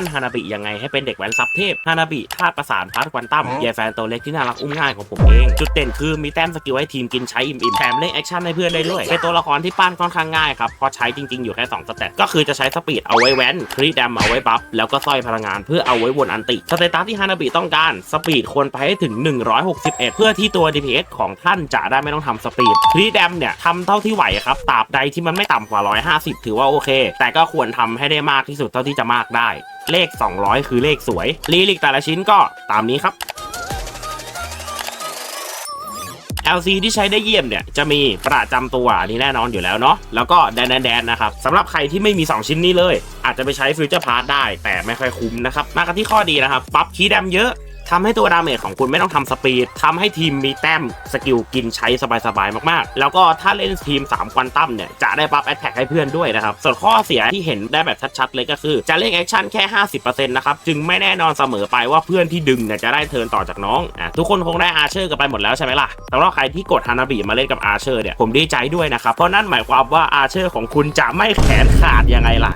ปั้นฮานาบิยังไงให้เป็นเด็กแว้นซับเทพฮานาบิธาตุประสานพาร์ทควันตัมยายแฟนตัวเล็กที่น่ารักอุ้มง่ายของผมเอง จุดเด่นคือมีแต้มสกิลให้ทีมกินใช้อิ่มๆแถมเล่นแอคชั่นให้เพื่อนได้ด้วย เป็นตัวละครที่ปั้นค่อนข้างง่ายครับเพราะใช้จริงๆอยู่แค่2สเตตก็คือจะใช้สปีดเอาไว้แว้นครีดมเอาไว้บัฟแล้วก็สร้อยพลังงานเพื่อเอาไว้วนอันติสเตตัสที่ฮานาบิต้องการสปีดควรไปให้ถึง 161 เพื่อที่ตัว DPS ของท่านจะได้ไม่ต้องทำสปีดครีดมเนี่ยทำเท่าที่ไหวครับตราบใดที่มันไม่ต่ำกว่า 150 ถือว่าโอเค แต่ก็ควรทำให้ได้มากที่สุดเท่าที่จะมากได้เลข 200 คือเลขสวยลีลิกแต่ละชิ้นก็ตามนี้ครับ LC ที่ใช้ได้เยี่ยมเนี่ยจะมีประจำตัวอันนี้แน่นอนอยู่แล้วเนาะแล้วก็แดนแดนนะครับสำหรับใครที่ไม่มี 2 ชิ้นนี้เลย อาจจะไปใช้ฟิวเจอร์พาร์ทได้แต่ไม่ค่อยคุ้มนะครับมากันที่ข้อดีนะครับ ปรับคีย์แดมเยอะ ทำให้ตัวดาเมจของคุณไม่ต้องทำสปีดทำให้ทีมมีแต้มสกิลกินใช้สบายๆมากๆ แล้วก็ถ้าเล่นทีม3ควันตัมเนี่ยจะได้บัฟแอตแทกให้เพื่อนด้วยนะครับ ส่วนข้อเสียที่เห็นได้แบบชัดๆเลยก็คือ จะเล่นแอคชั่นแค่ 50%นะครับ จึงไม่แน่นอนเสมอไปว่าเพื่อนที่ดึงเนี่ยจะได้เทิร์นต่อจากน้องอะทุกคนคงได้อาเชอร์กันไปหมดแล้วใช่ไหมล่ะสำหรับใครที่กดฮานาบิมาเล่นกับอาเชอร์เนี่ยผมดีใจด้วยนะครับเพราะนั่นหมายความว่าอาเชอร์ของคุณจะไม่แขนขาดยังไงล่ะ